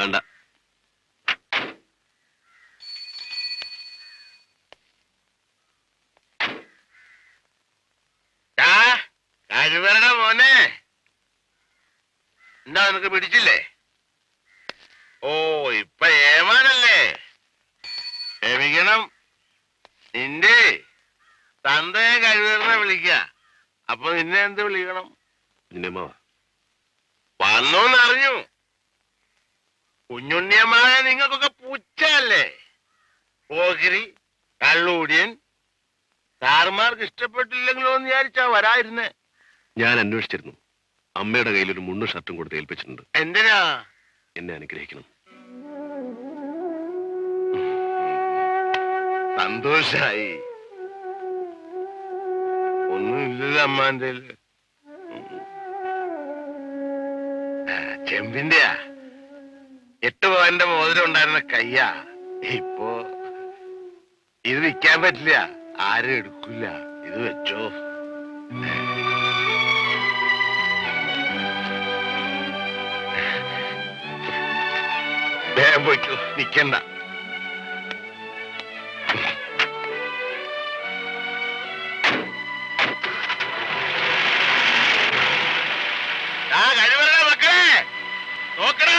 വേണ്ട. മോനെ. എന്താ നിനക്ക് പിടിച്ചില്ലേ? ഓ ഇപ്പൊ ഏമാനല്ലേ? ക്ഷമിക്കണം. നിന്റെ തന്തയെ കഴിവറിനെ വിളിക്ക. അപ്പൊ നിന്നെ എന്ത് വിളിക്കണം? വന്നോന്നറിഞ്ഞു. കുഞ്ഞുണ്ണിയമ്മായ നിങ്ങൾക്കൊക്കെ പുച്ഛല്ലേ പോകിരി കള്ളൂടിയൻ. സാറുമാർക്ക് ഇഷ്ടപ്പെട്ടില്ലെങ്കിലോ എന്ന് വിചാരിച്ചാ വരായിരുന്നേ ഞാൻ അന്വേഷിച്ചിരുന്നു. അമ്മയുടെ കയ്യിൽ ഒരു മുണ്ണും ഷർട്ടും കൊടുത്ത് ഏൽപ്പിച്ചിട്ടുണ്ട്. എന്തിനാ? എന്നെ അനുഗ്രഹിക്കണം. സന്തോഷായി. ഒന്നുമില്ലല്ലോ അമ്മാന്റെ ചെമ്പിന്റെയാ എട്ട് പവന്റെ മോതിരം ഉണ്ടായിരുന്ന കയ്യാ. ഇപ്പോ ഇത് വിൽക്കാൻ പറ്റില്ല. ആരും എടുക്കില്ല. ഇത് വെച്ചോ. വേഗം പോയിക്കോ. ആ കഴിവല്ല മക്കളെ. പോക്ക്